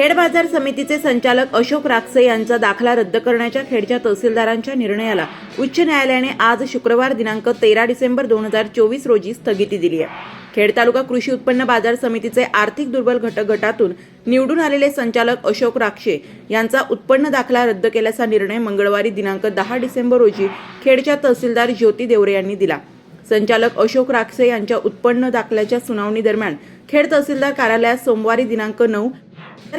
खेड बाजार समितीचे संचालक अशोक राक्षे यांचा दाखला रद्द करण्याच्या खेडच्या तहसीलदारांच्या निर्णयाला उच्च न्यायालयाने आज शुक्रवार दिनांक तेरा डिसेंबर दोन हजार चोवीस रोजी स्थगिती दिली आहे. खेड तालुका कृषी उत्पन्न बाजार समितीचे आर्थिक दुर्बल घटक गटातून निवडून आलेले संचालक अशोक राक्षे यांचा उत्पन्न दाखला रद्द केल्याचा निर्णय मंगळवारी दिनांक दहा डिसेंबर रोजी खेडच्या तहसीलदार ज्योती देवरे यांनी दिला. संचालक अशोक राक्षे यांच्या उत्पन्न दाखल्याच्या सुनावणी दरम्यान खेड तहसीलदार कार्यालयात सोमवारी दिनांक नऊ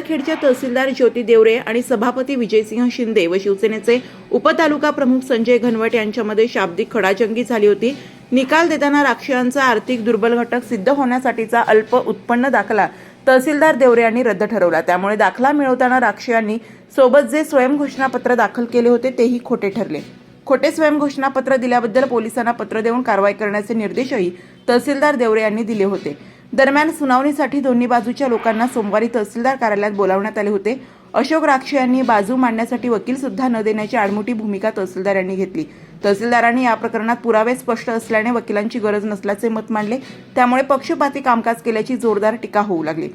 खेडच्या तहसीलदार ज्योती देवरे आणि सभापती विजयसिंह शिंदे व शिवसेनेचे उपतालुका प्रमुख संजय घनवट यांच्यामध्ये शाब्दिक खडाजंगी झाली होती. निकाल देताना राक्षसांचा आर्थिक दुर्बल घटक सिद्ध होण्यासाठीचा अल्प उत्पन्न दाखला तहसीलदार देवरे यांनी रद्द ठरवला. त्यामुळे दाखला मिळवताना राक्षसांनी सोबत जे स्वयंघोषणापत्र दाखल केले होते तेही खोटे ठरले. खोटे स्वयंघोषणापत्र दिल्याबद्दल पोलिसांना पत्र देऊन कारवाई करण्याचे निर्देशही तहसीलदार देवरे यांनी दिले होते. दरम्यान सुनावणीसाठी दोन्ही बाजूच्या लोकांना सोमवारी तहसीलदार कार्यालयात बोलावण्यात आले होते. अशोक राक्षे यांनी बाजू मांडण्यासाठी वकील सुद्धा न देण्याची आडमुठी भूमिका तहसीलदार यांनी घेतली. तहसीलदारांनी या प्रकरणात पुरावे स्पष्ट असल्याने वकिलांची गरज नसल्याचे मत मांडले. त्यामुळे पक्षपाती कामकाज केल्याची जोरदार टीका होऊ लागली.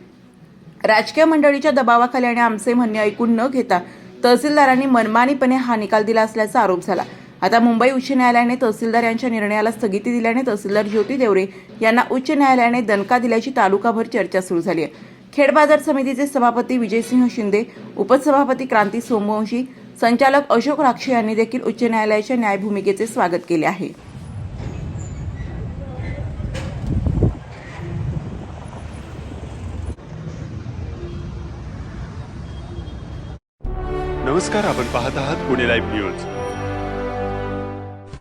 राजकीय मंडळीच्या दबावाखाली आणि आमचे म्हणणे ऐकून न घेता तहसीलदारांनी मनमानीपणे हा निकाल दिला असल्याचा आरोप झाला. आता मुंबई उच्च न्यायालयाने तहसीलदार यांच्या निर्णयाला स्थगिती दिल्याने तहसीलदार ज्योती देवरे यांना उच्च न्यायालयाने दणका दिल्याची तालुकाभर चर्चा सुरू झाली आहे. खेड बाजार समितीचे सभापती विजयसिंह शिंदे उपसभापती क्रांती सोमवंशी संचालक अशोक राक्षे यांनी देखील उच्च न्यायालयाच्या न्यायभूमिकेचे स्वागत केले आहे. नमस्कार आपण पाहत आहात पुणे लाईव्ह न्यूज